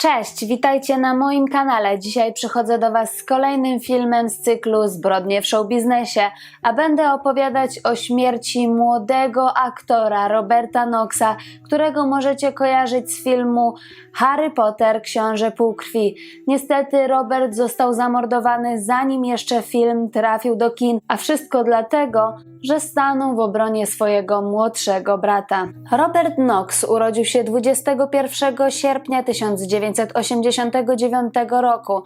Cześć, witajcie na moim kanale. Dzisiaj przychodzę do Was z kolejnym filmem z cyklu Zbrodnie w showbiznesie, a będę opowiadać o śmierci młodego aktora Roberta Knoxa, którego możecie kojarzyć z filmu Harry Potter, Książę Półkrwi. Niestety Robert został zamordowany zanim jeszcze film trafił do kin, a wszystko dlatego, że stanął w obronie swojego młodszego brata. Robert Knox urodził się 21 sierpnia 1989 roku,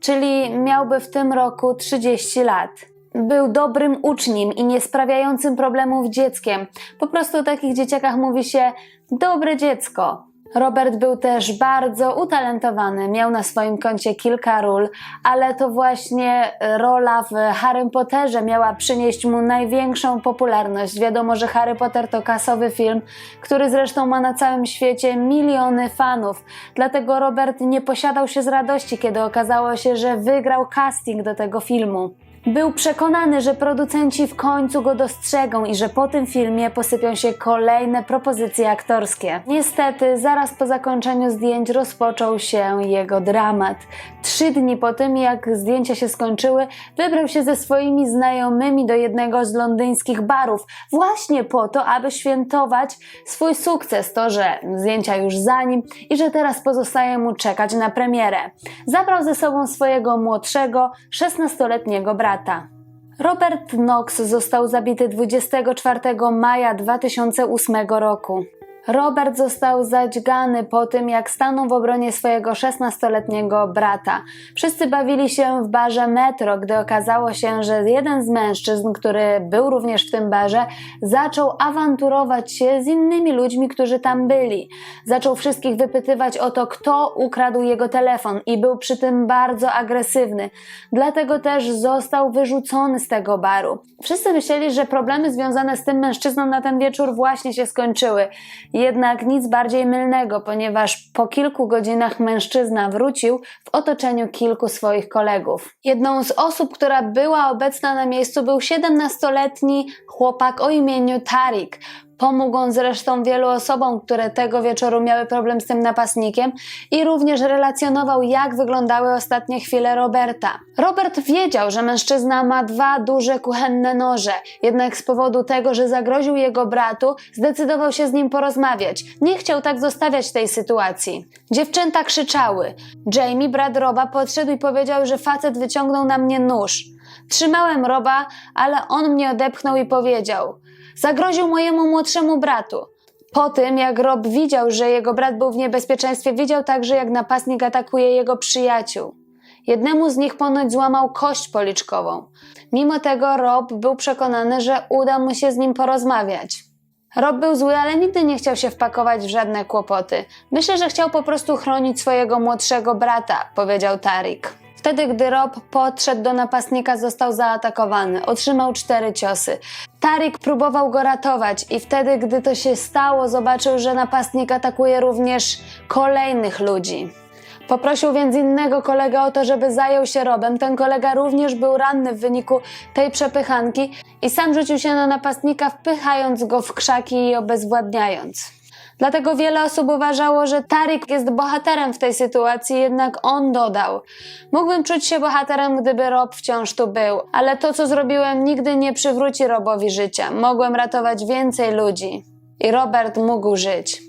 czyli miałby w tym roku 30 lat. Był dobrym uczniem i nie sprawiającym problemów dzieckiem. Po prostu o takich dzieciakach mówi się dobre dziecko. Robert był też bardzo utalentowany, miał na swoim koncie kilka ról, ale to właśnie rola w Harry Potterze miała przynieść mu największą popularność. Wiadomo, że Harry Potter to kasowy film, który zresztą ma na całym świecie miliony fanów. Dlatego Robert nie posiadał się z radości, kiedy okazało się, że wygrał casting do tego filmu. Był przekonany, że producenci w końcu go dostrzegą i że po tym filmie posypią się kolejne propozycje aktorskie. Niestety, zaraz po zakończeniu zdjęć rozpoczął się jego dramat. Trzy dni po tym, jak zdjęcia się skończyły, wybrał się ze swoimi znajomymi do jednego z londyńskich barów, właśnie po to, aby świętować swój sukces, to, że zdjęcia już za nim i że teraz pozostaje mu czekać na premierę. Zabrał ze sobą swojego młodszego, 16-letniego brata. Robert Knox został zabity 24 maja 2008 roku. Robert został zadźgany po tym, jak stanął w obronie swojego 16-letniego brata. Wszyscy bawili się w barze Metro, gdy okazało się, że jeden z mężczyzn, który był również w tym barze, zaczął awanturować się z innymi ludźmi, którzy tam byli. Zaczął wszystkich wypytywać o to, kto ukradł jego telefon i był przy tym bardzo agresywny. Dlatego też został wyrzucony z tego baru. Wszyscy myśleli, że problemy związane z tym mężczyzną na ten wieczór właśnie się skończyły. Jednak nic bardziej mylnego, ponieważ po kilku godzinach mężczyzna wrócił w otoczeniu kilku swoich kolegów. Jedną z osób, która była obecna na miejscu był 17-letni chłopak o imieniu Tarik. Pomógł on zresztą wielu osobom, które tego wieczoru miały problem z tym napastnikiem i również relacjonował, jak wyglądały ostatnie chwile Roberta. Robert wiedział, że mężczyzna ma dwa duże kuchenne noże, jednak z powodu tego, że zagroził jego bratu, zdecydował się z nim porozmawiać. Nie chciał tak zostawiać tej sytuacji. Dziewczęta krzyczały. Jamie, brat Roba, podszedł i powiedział, że facet wyciągnął na mnie nóż. Trzymałem Roba, ale on mnie odepchnął i powiedział – zagroził mojemu młodszemu bratu. Po tym, jak Rob widział, że jego brat był w niebezpieczeństwie, widział także, jak napastnik atakuje jego przyjaciół. Jednemu z nich ponoć złamał kość policzkową. Mimo tego Rob był przekonany, że uda mu się z nim porozmawiać. Rob był zły, ale nigdy nie chciał się wpakować w żadne kłopoty. Myślę, że chciał po prostu chronić swojego młodszego brata, powiedział Tarik. Wtedy, gdy Rob podszedł do napastnika, został zaatakowany. Otrzymał cztery ciosy. Tarik próbował go ratować i wtedy, gdy to się stało, zobaczył, że napastnik atakuje również kolejnych ludzi. Poprosił więc innego kolegę o to, żeby zajął się Robem. Ten kolega również był ranny w wyniku tej przepychanki i sam rzucił się na napastnika, wpychając go w krzaki i obezwładniając. Dlatego wiele osób uważało, że Tarik jest bohaterem w tej sytuacji, jednak on dodał: Mógłbym czuć się bohaterem, gdyby Rob wciąż tu był, ale to, co zrobiłem, nigdy nie przywróci Robowi życia. Mogłem ratować więcej ludzi. I Robert mógł żyć.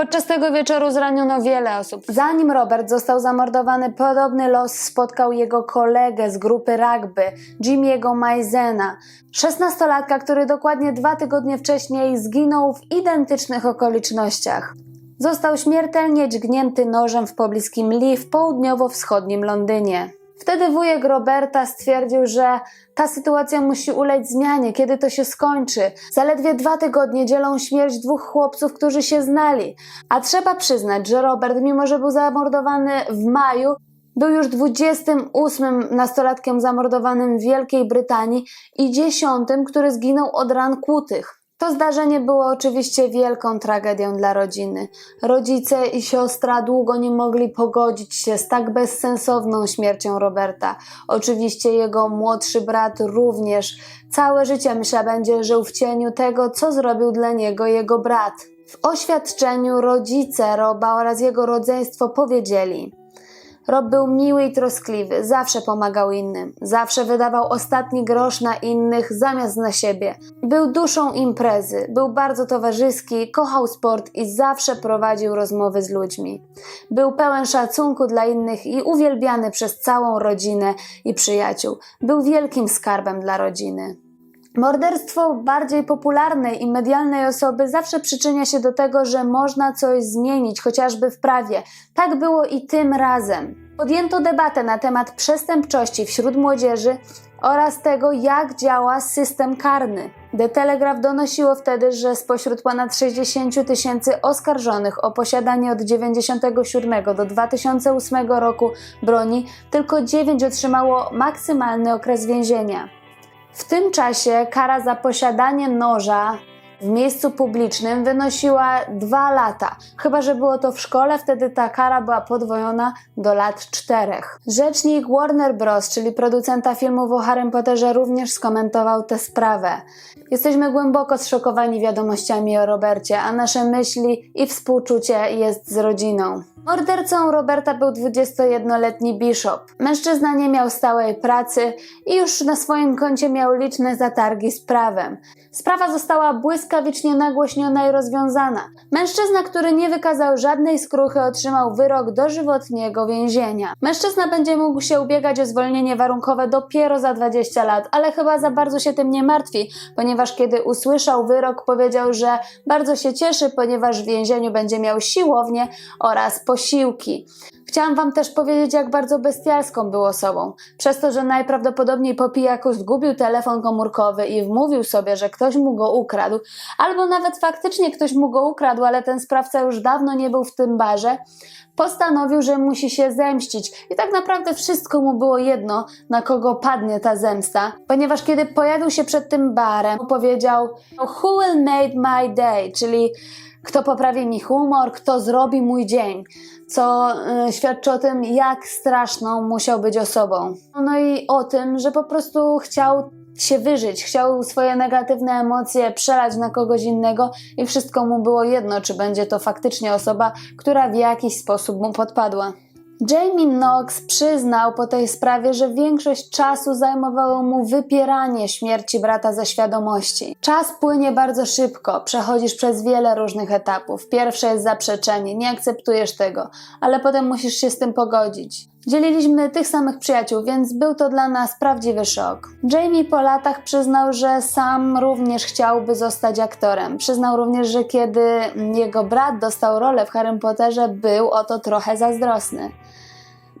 Podczas tego wieczoru zraniono wiele osób. Zanim Robert został zamordowany, podobny los spotkał jego kolegę z grupy rugby, Jimmy'ego Maizena. Szesnastolatka, który dokładnie dwa tygodnie wcześniej zginął w identycznych okolicznościach. Został śmiertelnie dźgnięty nożem w pobliskim Lee w południowo-wschodnim Londynie. Wtedy wujek Roberta stwierdził, że ta sytuacja musi ulec zmianie, kiedy to się skończy. Zaledwie dwa tygodnie dzielą śmierć dwóch chłopców, którzy się znali. A trzeba przyznać, że Robert, mimo że był zamordowany w maju, był już 28 nastolatkiem zamordowanym w Wielkiej Brytanii i dziesiątym, który zginął od ran kłutych. To zdarzenie było oczywiście wielką tragedią dla rodziny. Rodzice i siostra długo nie mogli pogodzić się z tak bezsensowną śmiercią Roberta. Oczywiście jego młodszy brat również. Całe życie myślę będzie żył w cieniu tego, co zrobił dla niego jego brat. W oświadczeniu rodzice Roba oraz jego rodzeństwo powiedzieli: Rob był miły i troskliwy, zawsze pomagał innym, zawsze wydawał ostatni grosz na innych zamiast na siebie. Był duszą imprezy, był bardzo towarzyski, kochał sport i zawsze prowadził rozmowy z ludźmi. Był pełen szacunku dla innych i uwielbiany przez całą rodzinę i przyjaciół. Był wielkim skarbem dla rodziny. Morderstwo bardziej popularnej i medialnej osoby zawsze przyczynia się do tego, że można coś zmienić, chociażby w prawie. Tak było i tym razem. Podjęto debatę na temat przestępczości wśród młodzieży oraz tego, jak działa system karny. The Telegraph donosiło wtedy, że spośród ponad 60 tysięcy oskarżonych o posiadanie od 1997 do 2008 roku broni, tylko 9 otrzymało maksymalny okres więzienia. W tym czasie kara za posiadanie noża w miejscu publicznym wynosiła dwa lata. Chyba, że było to w szkole, wtedy ta kara była podwojona do lat czterech. Rzecznik Warner Bros., czyli producenta filmów o Harrym Potterze, również skomentował tę sprawę. Jesteśmy głęboko zszokowani wiadomościami o Robercie, a nasze myśli i współczucie jest z rodziną. Mordercą Roberta był 21-letni Bishop. Mężczyzna nie miał stałej pracy i już na swoim koncie miał liczne zatargi z prawem. Sprawa została błyskawicznie nagłośniona i rozwiązana. Mężczyzna, który nie wykazał żadnej skruchy, otrzymał wyrok dożywotniego więzienia. Mężczyzna będzie mógł się ubiegać o zwolnienie warunkowe dopiero za 20 lat, ale chyba za bardzo się tym nie martwi, ponieważ kiedy usłyszał wyrok, powiedział, że bardzo się cieszy, ponieważ w więzieniu będzie miał siłownię oraz posiłki. Chciałam Wam też powiedzieć, jak bardzo bestialską był osobą. Przez to, że najprawdopodobniej po pijaku zgubił telefon komórkowy i wmówił sobie, że ktoś mu go ukradł, albo nawet faktycznie ktoś mu go ukradł, ale ten sprawca już dawno nie był w tym barze, postanowił, że musi się zemścić. I tak naprawdę wszystko mu było jedno, na kogo padnie ta zemsta, ponieważ kiedy pojawił się przed tym barem, powiedział: Who will make my day? czyli kto poprawi mi humor, kto zrobi mój dzień, co y, świadczy o tym, jak straszną musiał być osobą. No i o tym, że po prostu chciał się wyżyć, chciał swoje negatywne emocje przelać na kogoś innego i wszystko mu było jedno, czy będzie to faktycznie osoba, która w jakiś sposób mu podpadła. Jamie Knox przyznał po tej sprawie, że większość czasu zajmowało mu wypieranie śmierci brata ze świadomości. Czas płynie bardzo szybko, przechodzisz przez wiele różnych etapów. Pierwsze jest zaprzeczenie, nie akceptujesz tego, ale potem musisz się z tym pogodzić. Dzieliliśmy tych samych przyjaciół, więc był to dla nas prawdziwy szok. Jamie po latach przyznał, że sam również chciałby zostać aktorem. Przyznał również, że kiedy jego brat dostał rolę w Harrym Potterze, był o to trochę zazdrosny.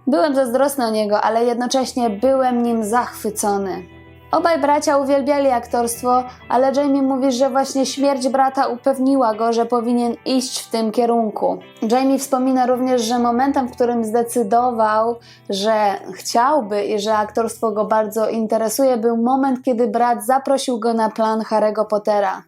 Byłem zazdrosny o niego, ale jednocześnie byłem nim zachwycony. Obaj bracia uwielbiali aktorstwo, ale Jamie mówi, że właśnie śmierć brata upewniła go, że powinien iść w tym kierunku. Jamie wspomina również, że momentem, w którym zdecydował, że chciałby i że aktorstwo go bardzo interesuje, był moment, kiedy brat zaprosił go na plan Harry'ego Pottera.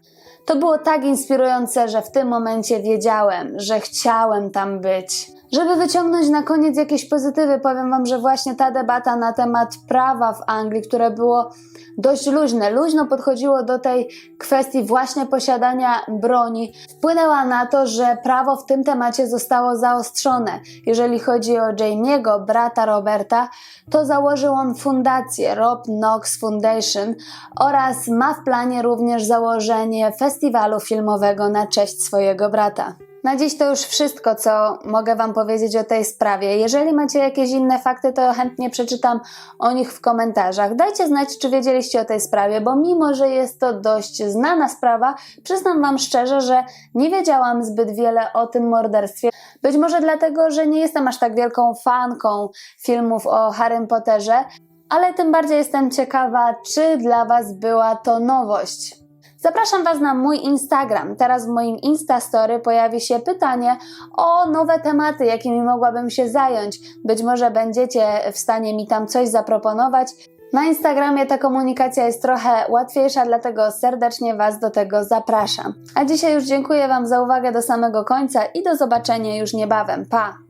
To było tak inspirujące, że w tym momencie wiedziałem, że chciałem tam być. Żeby wyciągnąć na koniec jakieś pozytywy, powiem Wam, że właśnie ta debata na temat prawa w Anglii, które było dość luźne, luźno podchodziło do tej kwestii właśnie posiadania broni, wpłynęła na to, że prawo w tym temacie zostało zaostrzone. Jeżeli chodzi o Jamie'ego, brata Roberta, to założył on fundację Rob Knox Foundation oraz ma w planie również założenie festiwalu filmowego na cześć swojego brata. Na dziś to już wszystko, co mogę Wam powiedzieć o tej sprawie. Jeżeli macie jakieś inne fakty, to chętnie przeczytam o nich w komentarzach. Dajcie znać, czy wiedzieliście o tej sprawie, bo mimo, że jest to dość znana sprawa, przyznam Wam szczerze, że nie wiedziałam zbyt wiele o tym morderstwie. Być może dlatego, że nie jestem aż tak wielką fanką filmów o Harrym Potterze, ale tym bardziej jestem ciekawa, czy dla Was była to nowość. Zapraszam Was na mój Instagram. Teraz w moim Instastory pojawi się pytanie o nowe tematy, jakimi mogłabym się zająć. Być może będziecie w stanie mi tam coś zaproponować. Na Instagramie ta komunikacja jest trochę łatwiejsza, dlatego serdecznie Was do tego zapraszam. A dzisiaj już dziękuję Wam za uwagę do samego końca i do zobaczenia już niebawem. Pa!